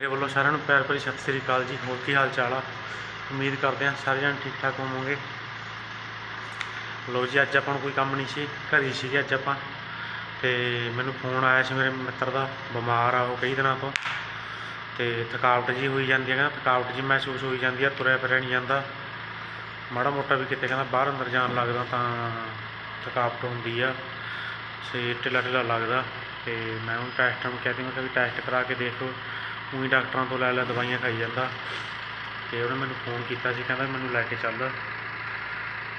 ਮੇਰੇ ਵੱਲੋਂ ਸਾਰਿਆਂ ਨੂੰ ਪਿਆਰ ਭਰੀ ਸਤਿ ਸ੍ਰੀ ਅਕਾਲ ਜੀ। ਹੋਰ ਕੀ ਹਾਲ ਚਾਲ ਆ? ਉਮੀਦ ਕਰਦੇ ਹਾਂ ਸਾਰੇ ਜਣ ਠੀਕ ਠਾਕ ਹੋਵੋਗੇ। ਲੋ ਜੀ, ਅੱਜ ਆਪਾਂ ਨੂੰ ਕੋਈ ਕੰਮ ਨਹੀਂ ਸੀ। ਘਰ ਹੀ ਸੀਗੇ ਅੱਜ ਆਪਾਂ। ਤੇ ਮੈਨੂੰ ਫੋਨ ਆਇਆ ਸੀ, ਮੇਰੇ ਮਿੱਤਰ ਦਾ। ਬਿਮਾਰ ਆ ਉਹ ਕਈ ਦਿਨਾਂ ਤੋਂ। ਤੇ ਥਕਾਵਟ ਜੀ ਹੋਈ ਜਾਂਦੀ ਹੈ। ਕਹਿੰਦਾ ਥਕਾਵਟ ਜੀ ਮਹਿਸੂਸ ਹੋਈ ਜਾਂਦੀ ਆ, ਤੁਰਿਆ ਫਿਰਿਆ ਨਹੀਂ ਜਾਂਦਾ। ਮਾੜਾ ਮੋਟਾ ਵੀ ਕਿਤੇ ਕਹਿੰਦਾ ਬਾਹਰ ਅੰਦਰ ਜਾਣ ਲੱਗਦਾ ਤਾਂ ਥਕਾਵਟ ਹੁੰਦੀ ਆ। ਸੇ ਢਿੱਲਾ ਢਿੱਲਾ ਲੱਗਦਾ। ਤੇ ਮੈਂ ਉਹਨੂੰ ਟੈਸਟਾਂ ਨੂੰ ਕਹਿੰਦੀ ਮੈਂ ਕਿਹਾ ਵੀ ਟੈਸਟ ਕਰਾ ਕੇ ਦੇਖੋ। ਉਹੀ ਡਾਕਟਰਾਂ ਤੋਂ ਲੈ ਲੈ ਦਵਾਈਆਂ ਖਾਈ ਜਾਂਦਾ। ਤੇ ਉਹਨੇ ਮੈਨੂੰ ਫੋਨ ਕੀਤਾ ਸੀ, ਕਹਿੰਦਾ ਮੈਨੂੰ ਲੈ ਕੇ ਚੱਲ।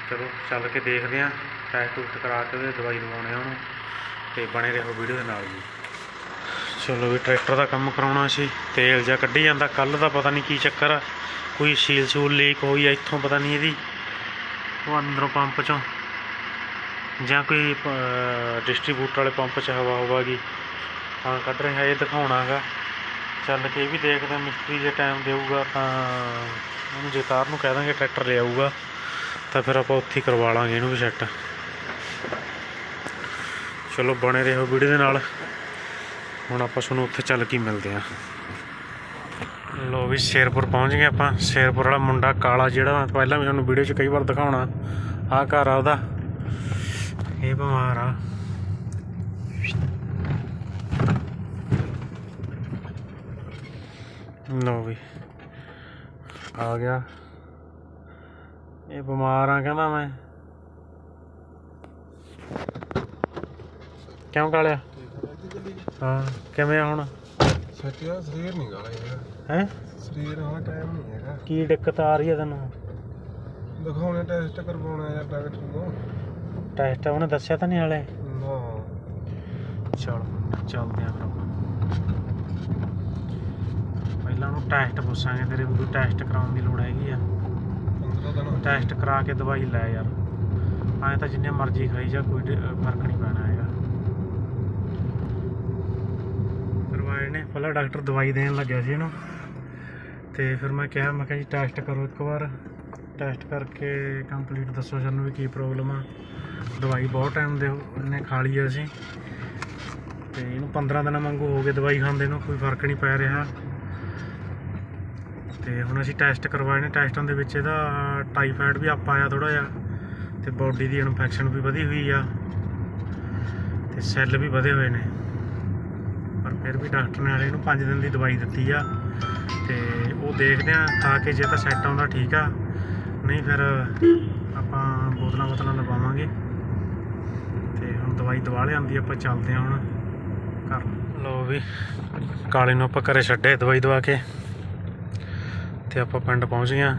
ਚਲੋ, ਚੱਲ ਕੇ ਦੇਖਦੇ ਆਂ ਟੈਸਟ ਟੂਸਟ ਕਰਾ ਕੇ ਉਹਦੇ ਦਵਾਈ ਦਵਾਉਣੇ ਆ ਉਹਨੂੰ। ਤੇ ਬਣੇ ਰਹੋ ਵੀਡੀਓ ਦੇ ਨਾਲ ਜੀ। ਚਲੋ ਵੀ ਟਰੈਕਟਰ ਦਾ ਕੰਮ ਕਰਾਉਣਾ ਸੀ। ਤੇਲ ਜਾਂ ਕੱਢੀ ਜਾਂਦਾ। ਕੱਲ ਦਾ ਪਤਾ ਨਹੀਂ ਕੀ ਚੱਕਰ ਆ। ਕੋਈ ਸੀਲ ਸੂਲ ਲੀਕ ਹੋਈ ਆ ਇੱਥੋਂ ਪਤਾ ਨਹੀਂ ਇਹਦੀ। ਉਹ ਅੰਦਰੋਂ ਪੰਪ ਚੋਂ। ਜਾਂ ਕੋਈ ਡਿਸਟ੍ਰੀਬਿਊਟਰ ਵਾਲੇ ਪੰਪ 'ਚ ਹਵਾ ਹੋਵਾਗੀ। ਤਾਂ ਕੱਢ ਰਿਹਾ, ਇਹ ਦਿਖਾਉਣਾਗਾ ਚੱਲ ਕੇ ਇਹ ਵੀ ਦੇਖਦੇ ਮਿਸਤਰੀ ਜੇ ਟਾਈਮ ਦੇਊਗਾ ਤਾਂ ਉਹਨੂੰ ਜਗਤਾਰ ਨੂੰ ਕਹਿ ਦਾਂਗੇ ਟਰੈਕਟਰ ਲੈ ਆਊਗਾ ਤਾਂ ਫਿਰ ਆਪਾਂ ਉੱਥੇ ਹੀ ਕਰਵਾ ਲਾਂਗੇ ਇਹਨੂੰ ਵੀ ਸੈੱਟ ਚਲੋ ਬਣੇ ਰਹੋ ਵੀਡੀਓ ਦੇ ਨਾਲ। ਹੁਣ ਆਪਾਂ ਤੁਹਾਨੂੰ ਉੱਥੇ ਚੱਲ ਕੇ ਮਿਲਦੇ ਹਾਂ। ਲੋ ਵੀ ਸ਼ੇਰਪੁਰ ਪਹੁੰਚ ਗਏ ਆਪਾਂ। ਸ਼ੇਰਪੁਰ ਵਾਲਾ ਮੁੰਡਾ ਕਾਲਾ ਜਿਹੜਾ, ਪਹਿਲਾਂ ਵੀ ਤੁਹਾਨੂੰ ਵੀਡੀਓ 'ਚ ਕਈ ਵਾਰ ਦਿਖਾਉਣਾ। ਆਹ ਘਰ ਆ ਉਹਦਾ। ਇਹ ਬਿਮਾਰ ਆ। ਲੋ ਵੀ। ਆ ਗਿਆ। ਇਹ ਬਿਮਾਰ ਆ ਕਹਿੰਦਾ ਮੈਂ। ਕਿਉਂ ਕਾਲਿਆ? ਹਾਂ ਕਿਵੇਂ ਆ ਹੁਣ? ਸੱਚਿਆ ਸਰੀਰ ਨਹੀਂ ਗਾਲਾ ਹੈ? ਸਰੀਰ ਹਾਂ ਟਾਈਮ ਨਹੀਂ ਹੈਗਾ। ਕੀ ਦਿੱਕਤ ਆ ਰਹੀ ਹੈ ਤੈਨੂੰ? ਦਿਖਾਉਣੇ ਟੈਸਟ ਕਰਵਾਉਣਾ ਯਾਰ ਡਾਕਟਰ ਨੂੰ। ਟੈਸਟ ਉਹਨੇ ਦੱਸਿਆ ਤਾਂ ਨਹੀਂ ਹਲੇ? ਨਾ। ਚਲ ਚੱਲਦੇ ਆ ਫਿਰ ਪਹਿਲਾਂ ਉਹਨੂੰ ਟੈਸਟ ਪੁੱਛਾਂਗੇ ਤੇਰੇ ਵੀ ਕੋਈ ਟੈਸਟ ਕਰਾਉਣ ਦੀ ਲੋੜ ਹੈਗੀ ਆ। 15 ਦਿਨ ਟੈਸਟ ਕਰਾ ਕੇ ਦਵਾਈ ਲੈ ਯਾਰ। ਐਂ ਤਾਂ ਜਿੰਨੇ ਮਰਜ਼ੀ ਖਾਈ ਜਾ ਕੋਈ ਫ਼ਰਕ ਨਹੀਂ ਪੈਣਾ ਹੈਗਾ। ਕਰਵਾਏ ਨੇ ਪਹਿਲਾਂ ਡਾਕਟਰ ਦਵਾਈ ਦੇਣ ਲੱਗਿਆ ਸੀ ਇਹਨੂੰ। ਤੇ ਫਿਰ ਮੈਂ ਕਿਹਾ ਮੈਂ ਕਿਹਾ ਜੀ ਟੈਸਟ ਕਰੋ ਇੱਕ ਵਾਰ। ਟੈਸਟ ਕਰਕੇ ਕੰਪਲੀਟ ਦੱਸੋ ਸਾਨੂੰ ਵੀ ਕੀ ਪ੍ਰੋਬਲਮ ਆ। ਦਵਾਈ ਬਹੁਤ ਟਾਈਮ ਦੇ ਉਹਨੇ ਖਾ ਲਈ ਅਸੀਂ। ਤੇ ਇਹਨੂੰ 15 ਦਿਨਾਂ ਵਾਂਗੂ ਹੋ ਗਏ ਦਵਾਈ ਖਾਂਦੇ ਨੂੰ ਕੋਈ ਫ਼ਰਕ ਨਹੀਂ ਪੈ ਰਿਹਾ। ਤੇ ਹੁਣ ਅਸੀਂ ਟੈਸਟ ਕਰਵਾਏ ਨੇ ਟੈਸਟਾਂ ਦੇ ਵਿੱਚ ਇਹਦਾ ਟਾਈਫਾਇਡ ਵੀ ਅਪ ਆਇਆ ਥੋੜਾ ਜਿਹਾ ਤੇ ਬਾਡੀ ਦੀ ਇਨਫੈਕਸ਼ਨ ਵੀ ਵਧੀ ਹੋਈ ਆ ਤੇ ਸੈੱਲ ਵੀ ਵਧੇ ਹੋਏ ਨੇ। ਪਰ ਫਿਰ ਵੀ ਡਾਕਟਰ ਨੇ ਵਾਲੇ ਨੂੰ 5 ਦਿਨ ਦੀ ਦਵਾਈ ਦਿੱਤੀ ਆ ਤੇ ਉਹ ਦੇਖਦੇ ਆ, ਖਾ ਕੇ ਜੇ ਤਾਂ ਸੈੱਟ ਆਉਂਦਾ ਠੀਕ ਆ, ਨਹੀਂ ਫਿਰ ਆਪਾਂ ਬੋਤਲਾਂ ਬੋਤਲਾਂ ਲਵਾਵਾਂਗੇ। ਤੇ ਹੁਣ ਦਵਾਈ ਦਵਾ ਲਿਆਂਦੀ ਆਪਾਂ ਚੱਲਦੇ ਆ ਹੁਣ ਘਰ। ਲੋ ਵੀ, ਕਾਲੇ ਨੂੰ ਆਪਾਂ ਘਰੇ ਛੱਡੇ ਦਵਾਈ ਦਵਾ ਕੇ। ਤੇ ਆਪਾਂ ਪਿੰਡ ਪਹੁੰਚ ਗਏ ਹਾਂ।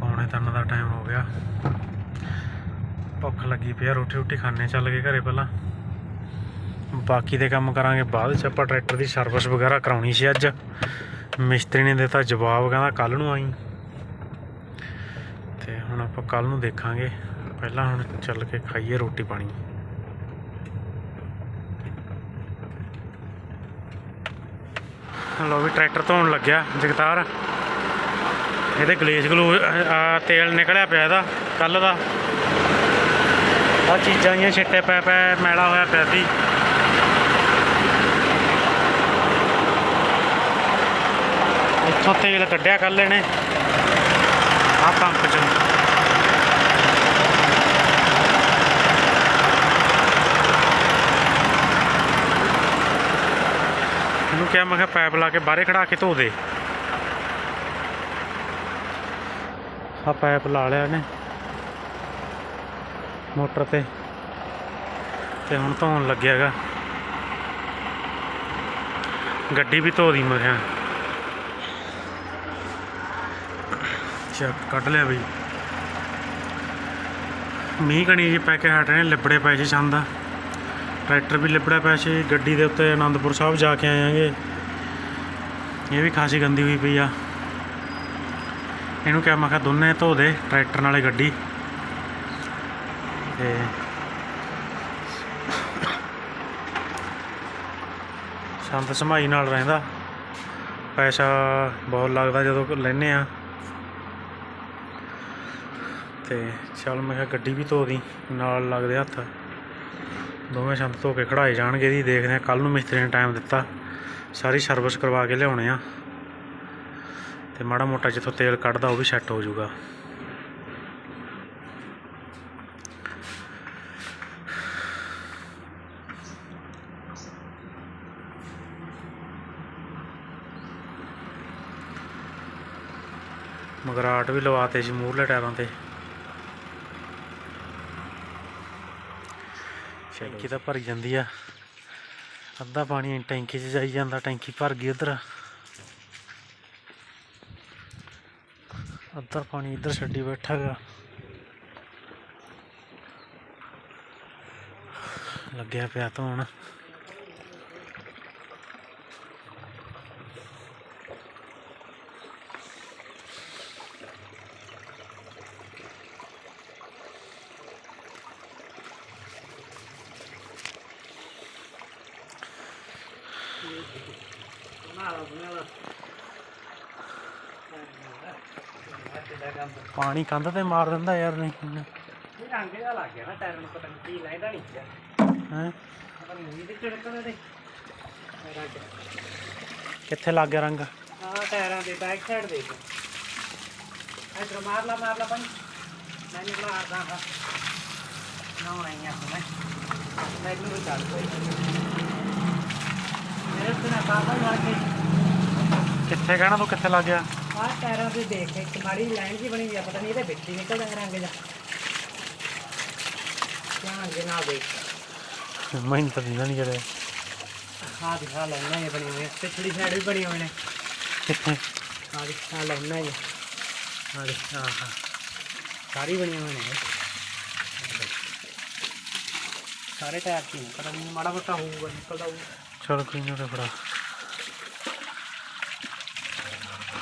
ਪੌਣੇ ਤਿੰਨ ਦਾ ਟਾਈਮ ਹੋ ਗਿਆ। ਭੁੱਖ ਲੱਗੀ ਪਈ ਆ, ਰੋਟੀ ਰੋਟੀ ਖਾਣੇ ਚੱਲ ਗਏ ਘਰੇ ਪਹਿਲਾਂ। ਬਾਕੀ ਦੇ ਕੰਮ ਕਰਾਂਗੇ ਬਾਅਦ ਚ ਆਪਾਂ ਟਰੈਕਟਰ ਦੀ ਸਰਵਿਸ ਵਗੈਰਾ ਕਰਾਉਣੀ ਸੀ ਅੱਜ। ਮਿਸਤਰੀ ਨੇ ਦਿੱਤਾ ਜਵਾਬ, ਕਹਿੰਦਾ ਕੱਲ ਨੂੰ ਆਈ। ਤੇ ਹੁਣ ਆਪਾਂ ਕੱਲ ਨੂੰ ਦੇਖਾਂਗੇ। ਪਹਿਲਾਂ ਹੁਣ ਚੱਲ ਕੇ ਖਾਈਏ ਰੋਟੀ ਪਾਣੀ। ਲੋ ਵੀ ਟਰੈਕਟਰ ਧੋਣ ਲੱਗਿਆ, ਜਗਤਾਰ। ਇਹਦੇ ਗਲੇਜ ਗਲੂ, ਆ ਤੇਲ ਨਿਕਲਿਆ ਪਿਆ ਇਹਦਾ ਕੱਲ ਦਾ। ਆ ਚੀਜ਼ਾਂ ਜੀਆਂ ਛਿੱਟੇ ਪੈ ਪੈ ਮੈਲਾ ਹੋਇਆ ਪਿਆ ਸੀ। ਇੱਥੋਂ ਤੇਲ ਕੱਢਿਆ ਕੱਲ ਇਹਨੇ ਆ ਪੰਪ ਚੋਂ। ਇਹਨੂੰ ਕਿਹਾ, ਮੈਂ ਕਿਹਾ ਪਾਈਪ ਲਾ ਕੇ ਬਾਹਰੇ ਖੜਾ ਕੇ ਧੋ ਦੇ। ਆ ਪਾਈਪ ਲਾ ਲਿਆ ਇਹਨੇ। ਮੋਟਰ ਤੇ। ਤੇ ਹੁਣ ਧੋਣ ਲੱਗਿਆਗਾ ਗੱਡੀ ਵੀ ਧੋ ਦੀ ਮੈਂ ਕਿਹਾ। ਚੱਕ ਕੱਢ ਲਿਆ ਬਈ। ਮੀਂਹ ਕਣੀ ਜੀ ਪੈ ਕੇ ਹਟ ਰਹੇ ਲਿਬੜੇ ਪਏ ਸੀ ਛੰਦ ਟਰੈਕਟਰ ਵੀ ਲਿਬੜਿਆ ਪਿਆ ਸੀ, ਗੱਡੀ ਦੇ ਉੱਤੇ ਆਨੰਦਪੁਰ ਸਾਹਿਬ ਜਾ ਕੇ ਆਏਾਂਗੇ ਇਹ ਵੀ ਖਾਸੀ ਗੰਦੀ ਹੋਈ ਪਈ ਆ। ਇਹਨੂੰ ਕਿਹਾ, ਮੈਂ ਕਿਹਾ, ਦੋਨੇ ਧੋ ਦੇ, ਟਰੈਕਟਰ ਨਾਲੇ ਗੱਡੀ। ਤੇ ਸੰਤ ਸਮਾਈ ਨਾਲ ਰਹਿੰਦਾ। ਪੈਸਾ ਬਹੁਤ ਲੱਗਦਾ ਜਦੋਂ ਲੈਨੇ ਆ। ਤੇ ਚੱਲ ਮੈਂ ਕਿਹਾ ਗੱਡੀ ਵੀ ਧੋ ਦੀ, ਨਾਲ ਲੱਗਦੇ ਹੱਥ। ਦੋਵੇਂ ਸੰਦ ਧੋ ਕੇ ਖੜਾਏ ਜਾਣਗੇ ਜੀ, ਦੇਖਦੇ ਆ ਕੱਲ ਨੂੰ ਮਿਸਤਰੀ ਨੇ ਟਾਈਮ ਦਿੱਤਾ। ਸਾਰੀ ਸਰਵਿਸ ਕਰਵਾ ਕੇ ਲਿਆਉਣੇ ਆ। ਤੇ ਮਾੜਾ ਮੋਟਾ ਜਿੱਥੋਂ ਤੇਲ ਕੱਢਦਾ ਉਹ ਵੀ ਸੈੱਟ ਹੋ ਜਾਊਗਾ। ਮਗਰਾਟ ਵੀ ਲਵਾਤੇ ਸੀ ਮੂਹਰਲੇ ਟਾਇਰਾਂ ਤੇ। ਟੈਂਕੀ ਤਾਂ ਭਰੀ ਜਾਂਦੀ ਆ। ਅੱਧਾ ਪਾਣੀ ਟੈਂਕੀ 'ਚ ਜਾਈ ਜਾਂਦਾ, ਟੈਂਕੀ ਭਰ ਗਈ ਉਧਰ। ਅੱਧਾ ਪਾਣੀ ਇੱਧਰ ਛੱਡੀ ਬੈਠਾ ਗਾ। ਲੱਗਿਆ ਪਿਆ ਧੋਣ ਪਾਣੀ ਕੰਧ ਤੇ ਮਾਰ ਦਿੰਦਾ ਯਾਰ ਨਹੀਂ। ਰੰਗ ਜਿਹਾ ਲੱਗ ਗਿਆ ਨਾ ਟਾਇਰ ਨੂੰ ਪਤਾ ਨਹੀਂ ਕੀ ਲੈਂਦਾ ਨਹੀਂ ਪਿਆ ਹੈ? ਪਤਾ ਨਹੀਂ ਮੂੰਹ ਤੇ ਚੜਕਣ ਦੇ ਰੰਗ। ਕਿੱਥੇ ਲੱਗ ਗਿਆ ਰੰਗ? ਆਹ ਟਾਇਰਾਂ ਦੇ ਬੈਕ ਸਾਈਡ ਦੇ ਇਧਰ ਮਾਰ ਲਾ ਮਾਰ ਲਾ ਪਾਣੀ ਮੈਂ ਨਹੀਂ ਮਾਰਦਾ ਹਾਂ ਨਾ ਨਹੀਂ ਆ ਮੈਂ। ਵੀ ਚੱਲ ਕੋਈ ਮੇਰੇ ਤੇ ਨਾ ਪਾਪਾ ਮਾਰ ਕੇ। ਕਿੱਥੇ ਕਹਿਣਾ ਤੂੰ ਕਿੱਥੇ ਲੱਗ ਗਿਆ? ਆਹ ਟਾਇਰਾਂ ਦੇ ਦੇਖ ਇੱਕ ਮਾੜੀ ਲਾਈਨ ਜੀ ਬਣੀ ਹੋਈ ਆ ਪਤਾ ਨਹੀਂ ਇਹਦੇ ਵਿੱਚ ਹੀ ਨਿਕਲਦਾ ਹੈ ਰੰਗ ਜਾ ਧਿਆਨ ਦੇ ਨਾਲ ਦੇਖ। ਮੈਨੂੰ ਤਾਂ ਦਿੰਦਾ ਨਹੀਂ ਜਰੇ ਹਾਂ ਦਿਖਾ ਲੈਣਾ ਇਹ ਬਣੀ ਹੋਈ ਪਿਛਲੀ ਸਾਈਡ ਵੀ ਬਣੀ ਹੋਈ ਨੇ। ਕਿੱਥੇ ਹਾਂ ਦਿਖਾ ਲੈਣਾ ਇਹ ਹਾਂ ਦੇ ਹਾਂ ਹਾਂ ਸਾਰੀ ਬਣੀ ਹੋਈ ਨੇ। ਸਾਰੇ ਟਾਇਰ ਕੀ ਪਤਾ ਨਹੀਂ ਮਾੜਾ ਮੋਟਾ ਹੋਊਗਾ ਨਿਕਲਦਾ ਹੋਊ ਚਲ ਕੋਈ ਫੜਾ ਨਾ ਪਾ ਬੈਲ ਨਾ ਪਾ ਸਾਰੇ ਕਬੂਤਰ ਕੰਪਿਊਟਰ ਲੈ ਜੂ ਪੈਪ ਨੂੰ ਖਿੱਚ ਕੇ ਰੱਖ ਚੱਜ ਨਾਲ ਇਹਦੇ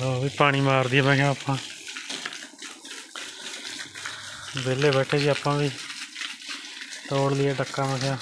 ਉਹ ਵੀ ਪਾਣੀ ਮਾਰਦੀ ਆ ਮੈਂ ਕਿਹਾ ਆਪਾਂ। ਵਿਹਲੇ ਬੈਠੇ ਜੀ ਆਪਾਂ ਵੀ। ਤੋੜ ਲਈਏ ਡੱਕਾ ਮੈਂ ਕਿਹਾ।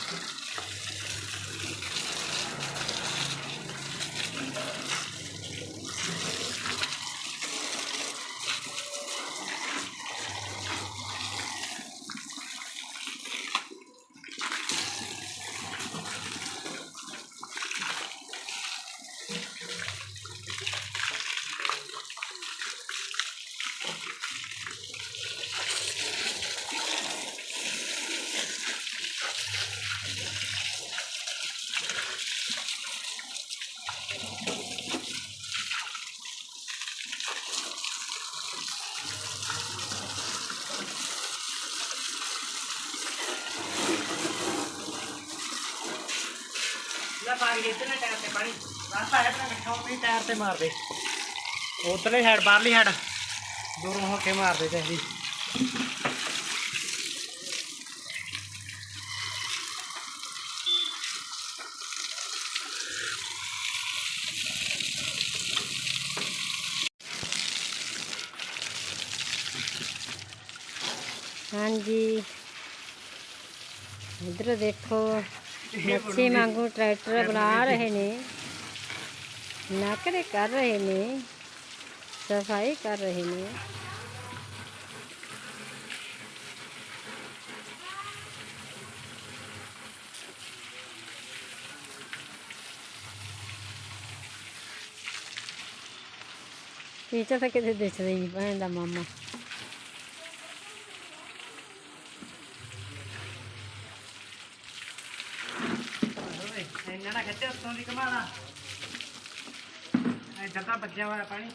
ਲੈ ਪਾਣੀ ਇੱਧਰ ਨਾ ਟਾਇਰ ਤੇ ਪਾਣੀ ਰਾਸਤਾ ਹੈ ਤੇ ਮਿੱਠਾ ਵੀ ਟਾਇਰ ਤੇ ਮਾਰ ਦੇ ਉਧਰਲੇ ਸਾਈਡ ਬਾਹਰਲੀ ਸਾਈਡ ਦੂਰੋਂ ਹੋ ਕੇ ਮਾਰ ਦੇ ਤੇ ਇਹਦੀ ਹਾਂਜੀ ਇਧਰ ਦੇਖੋ ਮੱਛੀ ਵਾਂਗੂ ਟਰੈਕਟਰ ਬਣਾ ਰਹੇ ਨੇ। ਨਕਰੇ ਕਰ ਰਹੇ ਨੇ, ਸਫ਼ਾਈ ਕਰ ਰਹੇ ਨੇ। ਪੀਛੇ ਤਾਂ ਕਿਤੇ ਦਿਸ ਰਹੀ ਭੈਣ ਦਾ ਮਾਮਾ ਇੰਨਾ ਨਾ ਖਿੱਚੇ ਉੱਤੋਂ ਦੀ ਕਮਾਣਾ ਇੱਧਰ ਹੋਇਆ ਪਾਣੀ।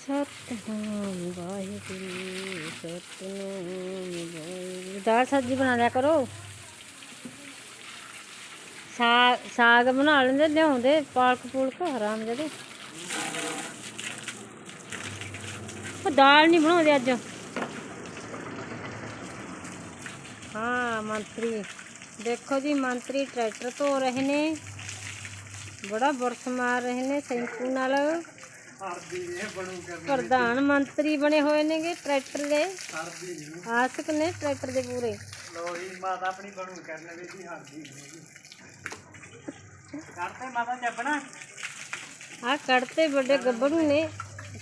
ਸਤਨਾਮ ਵਾਹਿਗੁਰੂ ਸਤਨਾਮ ਵਾਹਿਗੁਰੂ। ਦਾਲ ਸਬਜ਼ੀ ਬਣਾ ਲਿਆ ਕਰੋ। ਸਾਗ ਸਾਗ ਬਣਾ ਲੈਂਦੇ, ਲਿਆਉਂਦੇ, ਪਾਲਕ ਪੂਲਕ ਹਰਾਮ ਜਦੇ। ਉਹ ਦਾਲ ਨਹੀਂ ਬਣਾਉਂਦੇ ਅੱਜ। ਹਾਂ, ਮੰਤਰੀ। ਦੇਖੋ ਜੀ ਮੰਤਰੀ ਟਰੈਕਟਰ ਧੋ ਰਹੇ ਨੇ ਬੜਾ ਬੁਰਸ ਮਾਰ ਰਹੇ ਨੇ ਸ਼ੈਂਪੂ ਨਾਲ ਪ੍ਰਧਾਨ ਮੰਤਰੀ ਬਣੇ ਹੋਏ ਨੇਗੇ ਟਰੈਕਟਰ ਦੇ ਆਸ਼ਕ ਨੇ ਟਰੈਕਟਰ ਦੇ ਪੂਰੇ ਲੋ ਜੀ ਮਾਤਾ ਆਪਣੀ ਬਣੂ ਕਰਨ ਵੀ ਜੀ ਹਰਦੀ ਕਰਤੇ ਮਾਤਾ ਚੱਪਣਾ ਆ ਕੱਢਤੇ ਵੱਡੇ ਗੱਭਰੂ ਨੇ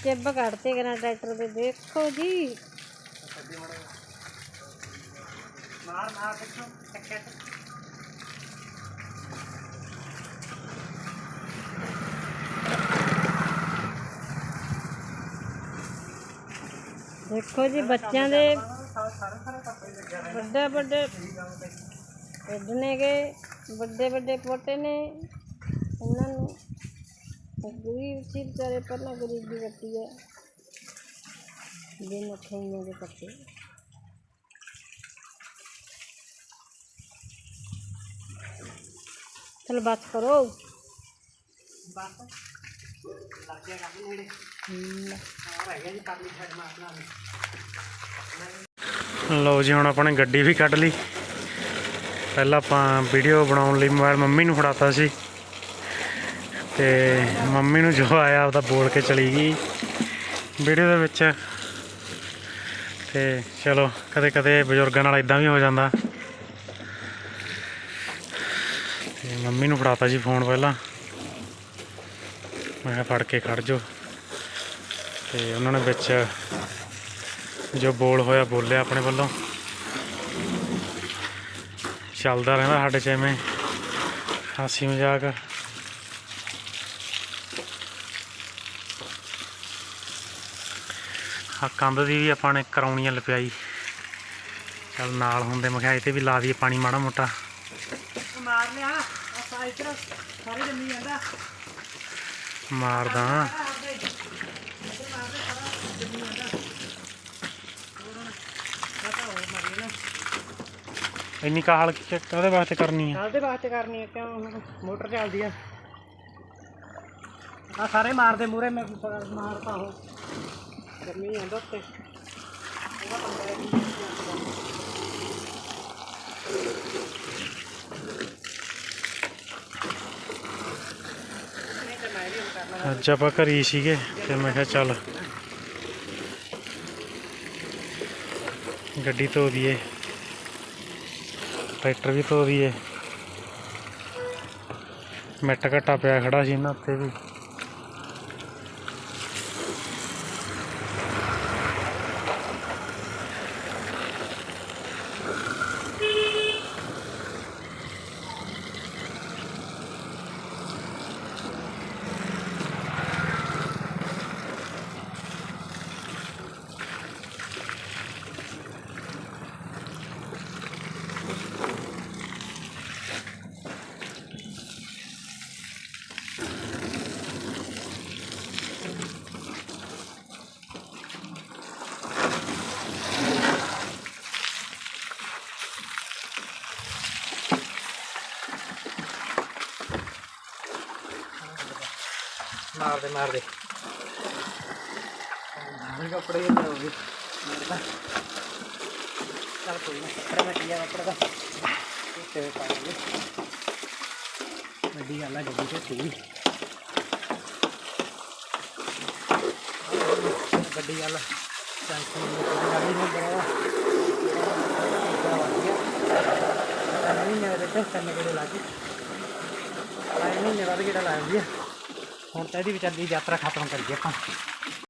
ਚਿੱਬ ਕੱਢਤੇ ਕਰਾਂ ਟਰੈਕਟਰ ਦੇ ਦੇਖੋ ਜੀ ਮਾਰ ਮਾਰ ਪਿੱਛੋਂ ਟੱਕਿਆ ਦੇਖੋ ਜੀ, ਬੱਚਿਆਂ ਦੇ ਸਾਰੇ ਸਾਰੇ ਕੱਪੜੇ ਲੱਗਿਆ ਵੱਡੇ ਵੱਡੇ ਢਿੱਡ ਨੇਗੇ, ਵੱਡੇ ਵੱਡੇ ਪੋਟੇ ਨੇ। ਇਹਨਾਂ ਨੂੰ ਗਰੀਬ ਸੀ ਵਿਚਾਰੇ, ਪਹਿਲਾਂ ਗਰੀਬੀ ਕੱਟੀ ਹੈ। ਬਿਨ ਖਈਆਂ ਦੇ ਕੱਟੇ ਚਲ ਬਸ ਕਰੋ। ਬਸ। ਲੱਗ ਗਿਆ ਕੰਮ ਨੇੜੇ। ਲਓ ਜੀ, ਹੁਣ ਆਪਾਂ ਨੇ ਗੱਡੀ ਵੀ ਕੱਢ ਲਈ। ਪਹਿਲਾਂ ਆਪਾਂ ਵੀਡੀਓ ਬਣਾਉਣ ਲਈ ਮੋਬਾਈਲ ਮੰਮੀ ਨੂੰ ਫੜਾਤਾ ਸੀ। ਤੇ ਮੰਮੀ ਨੂੰ ਜੋ ਆਇਆ ਉਹਦਾ ਬੋਲ ਕੇ ਚਲੀ ਗਈ। ਵੀਡੀਓ ਦੇ ਵਿੱਚ। ਤੇ ਚਲੋ ਕਦੇ ਕਦੇ ਬਜ਼ੁਰਗਾਂ ਨਾਲ ਇਦਾਂ ਵੀ ਹੋ ਜਾਂਦਾ। ਤੇ ਮੰਮੀ ਨੂੰ ਫੜਾਤਾ ਜੀ ਫੋਨ ਪਹਿਲਾਂ। ਮੈਂ ਕਿਹਾ, ਫੜ ਕੇ ਖੜ ਜੋ ਤੇ ਉਹਨਾਂ ਨੇ ਵਿੱਚ ਜੋ ਬੋਲ ਹੋਇਆ ਬੋਲਿਆ ਆਪਣੇ ਵੱਲੋਂ। ਚੱਲਦਾ ਰਹਿੰਦਾ ਸਾਡੇ ਚ ਐਵੇਂ। ਹਾਸੀ ਮਜ਼ਾਕ। ਆ ਕੰਧ ਦੀ ਵੀ ਆਪਾਂ ਨੇ ਕਰਾਉਣੀ ਆ ਲਪਿਆਈ। ਚੱਲ ਨਾਲ ਹੁੰਦੇ ਮਖਿਆਈ ਤੇ ਵੀ ਲਾ ਦਈਏ ਪਾਣੀ ਮਾੜਾ ਮੋਟਾ। ਮਾਰ ਲਿਆ ਆ ਸਾਰੇ ਜੰਮੀ ਜਾਂਦਾ। ਮਾਰਦਾ। ਇੰਨੀ ਕਾਹਲ ਕਿ- ਕਾਹਦੇ ਵਾਸਤੇ ਕਰਨੀ ਆ? ਚੱਲਦੇ ਵਾਸਤੇ ਕਰਨੀ ਹੈ ਕਿਉਂ? ਹੁਣ ਮੋਟਰ ਚੱਲਦੀ ਆ। ਆ ਸਾਰੇ ਮਾਰਦੇ ਮੂਰੇ ਮੈਂ ਮਾਰਤਾ ਹੋ ਗਰਮੀ ਜਾਂਦਾ ਉੱਤੇ। ਅੱਜ ਆਪਾਂ ਘਰੇ ਹੀ ਸੀਗੇ ਤੇ ਮੈਂ ਕਿਹਾ ਚੱਲ। ਗੱਡੀ ਧੋ ਦਈਏ। ਟਰੈਕਟਰ ਵੀ ਧੋ ਦਈਏ ਮਿੱਟ ਘਟਾ ਪਿਆ ਖੜਾ ਸੀ ਇਹਨਾਂ ਉੱਤੇ ਵੀ। ਮਾਰ ਦੇ ਮਾਰ ਦੇ ਮੇਰੇ ਕੱਪੜੇ ਹੀ ਹੋ ਗਏ ਚੱਲ ਕੋਈ ਨਾ, ਕੱਪੜਾ ਮੈਂ ਕਿਹਾ ਕੱਪੜਾ ਦਾ। ਤੇ ਪਾ ਲਾਂਗੇ ਵੱਡੀ ਗੱਲ ਆ, ਗੱਡੀ ਤੇ ਤੀ ਗੱਡੀ ਗੱਲ ਟੈਂਸ਼ਨ ਨਹੀਂ ਗਾੜੀ ਨੂੰ ਬੜਾ ਨਹੀਂ ਮੇਰੇ ਤੇ ਕੰਨ ਕੋਲ ਲਾ ਕੇ। ਆਏ ਨਹੀਂ ਬਾਅਦ ਕਿਹੜਾ ਲਾਇਆ ਜੀ ਹੁਣ ਤਾਂ ਇਹਦੀ ਵਿਚਾਰ ਯਾਤਰਾ ਖਤਮ ਕਰੀਏ ਆਪਾਂ।